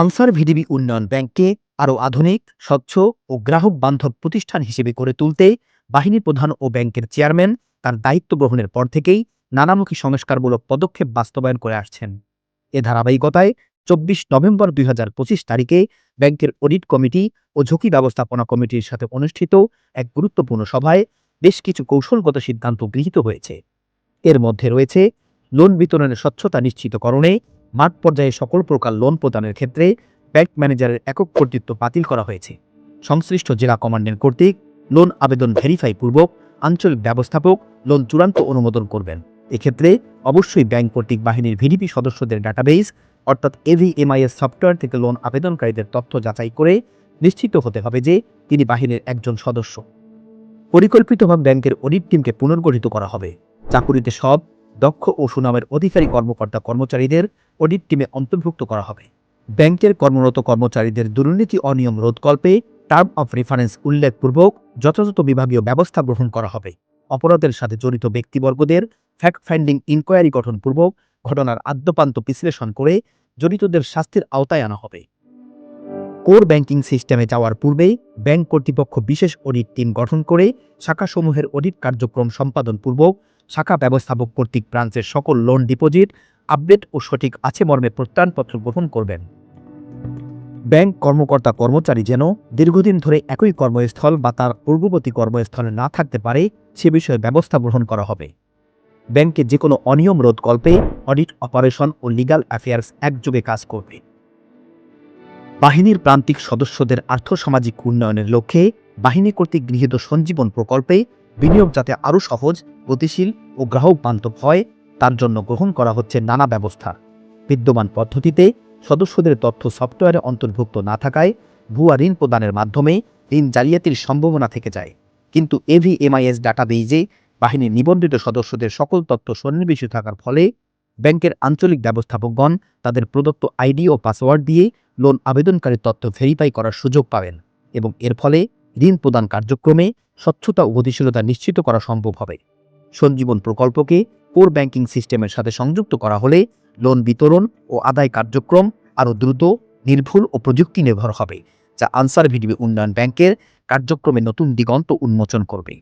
Answer VDB উন্নয়ন ব্যাংককে আরও আধুনিক, স্বচ্ছ ও গ্রাহক বান্ধব প্রতিষ্ঠান হিসেবে করে তুলতে বাহিনী প্রধান ও ব্যাংকের চেয়ারম্যান তার দায়িত্ব গ্রহণের পর থেকেই নানামুখী সংস্কারমূলক পদক্ষেপ বাস্তবায়ন করে আসছেন। এ ধারাবাহিকতায় চব্বিশ নভেম্বর দুই হাজার পঁচিশ তারিখে ব্যাংকের অডিট কমিটি ও ঝুঁকি ব্যবস্থাপনা কমিটির সাথে অনুষ্ঠিত এক গুরুত্বপূর্ণ সভায় বেশ কিছু কৌশলগত সিদ্ধান্ত গৃহীত হয়েছে। এর মধ্যে রয়েছে, লোন বিতরণের স্বচ্ছতা নিশ্চিতকরণে মাঠ পর্যায়ে সকল প্রকার লোন প্রদানের ক্ষেত্রে ব্যাংক ম্যানেজারের একক কর্তৃত্ব বাতিল করা হয়েছে। সংশ্লিষ্ট জেলা কমান্ডেন্ট কর্তৃক লোন আবেদন ভেরিফাই পূর্বক আঞ্চলিক ব্যবস্থাপক লোন চূড়ান্ত অনুমোদন করবেন। এক্ষেত্রে অবশ্যই ব্যাংক কর্তৃক বাহিনীর ভিডিপি সদস্যদের ডাটাবেস অর্থাৎ এভিএমআইএস সফটওয়্যার থেকে লোন আবেদনকারীদের তথ্য যাচাই করে নিশ্চিত হতে হবে যে তিনি বাহিনীর একজন সদস্য। পরিকল্পিতভাবে ব্যাংকের অডিট টিমকে পুনর্গঠিত করা হবে। চাকুরিতে সব দক্ষ ও সুনামের অধিকারী কর্মকর্তা কর্মচারীদের অডিট টিমে অন্তর্ভুক্ত করা হবে। ব্যাংকের কর্মরত কর্মচারীদের দুর্নীতি অনিয়ম রোধকল্পে টার্ম অফ রেফারেন্স উল্লেখপূর্বক যথাযথ বিভাগীয় ব্যবস্থা গ্রহণ করা হবে। অপরাধের সাথে জড়িত ব্যক্তিবর্গদের ফ্যাক্ট ফাইন্ডিং ইনকোয়ারি গঠনপূর্বক ঘটনার আদ্যপান্ত বিশ্লেষণ করে জড়িতদের শাস্তির আওতায় আনা হবে। কোর ব্যাংকিং সিস্টেমে যাওয়ার পূর্বে ব্যাংক কর্তৃপক্ষ বিশেষ অডিট টিম গঠন করে শাখাসমূহের অডিট কার্যক্রম সম্পাদন পূর্বক শাখা ব্যবস্থাপক কর্তৃক ব্রাঞ্চের সকল লোন ডিপোজিট আপডেট ও সঠিক আছে মর্মে প্রত্যয়নপত্র গ্রহণ করবেন। ব্যাংক কর্মকর্তা কর্মচারী যেন দীর্ঘদিন ধরে একই কর্মস্থল বা তার পূর্ববর্তী কর্মস্থলে না থাকতে পারে, সে বিষয়ে ব্যবস্থা গ্রহণ করা হবে। ব্যাংকে যে কোনো অনিয়ম রোধকল্পে অডিট অপারেশন ও লিগ্যাল অ্যাফেয়ার্স একযোগে কাজ করবে। বাহিনীর প্রান্তিক সদস্যদের আর্থসামাজিক উন্নয়নের লক্ষ্যে বাহিনী কর্তৃক গৃহীত সঞ্জীবন প্রকল্পে বিনিয়োগ যাতে আরও সহজ, গতিশীল ও গ্রাহক বান্ধব হয়, তার জন্য গ্রহণ করা হচ্ছে নানা ব্যবস্থা। বিদ্যমান পদ্ধতিতে সদস্যদের তথ্য সফটওয়্যারে অন্তর্ভুক্ত না থাকায় ভুয়া ঋণ প্রদানের মাধ্যমে ঋণ জালিয়াতির সম্ভাবনা থেকে যায়। কিন্তু এভিএমআইএস ডাটাবেইজে বাহিনীর নিবন্ধিত সদস্যদের সকল তথ্য সন্নিবেশিত থাকার ফলে ব্যাংকের আঞ্চলিক ব্যবস্থাপকগণ তাদের প্রদত্ত আইডি ও পাসওয়ার্ড দিয়ে লোন আবেদনকারীর তথ্য ভেরিফাই করার সুযোগ পাবেন এবং এর ফলে ঋণ প্রদান কার্যক্রমে স্বচ্ছতা ও গতিশীলতা নিশ্চিত করা সম্ভব হবে। সঞ্জীবন প্রকল্পকে কোর ব্যাংকিং সিস্টেমের সাথে সংযুক্ত করা হলে লোন বিতরণ ও আদায় কার্যক্রম আরও দ্রুত, নির্ভুল ও প্রযুক্তি নির্ভর হবে, যা আনসার ভিডিবি উন্নয়ন ব্যাংকের কার্যক্রমে নতুন দিগন্ত উন্মোচন করবে।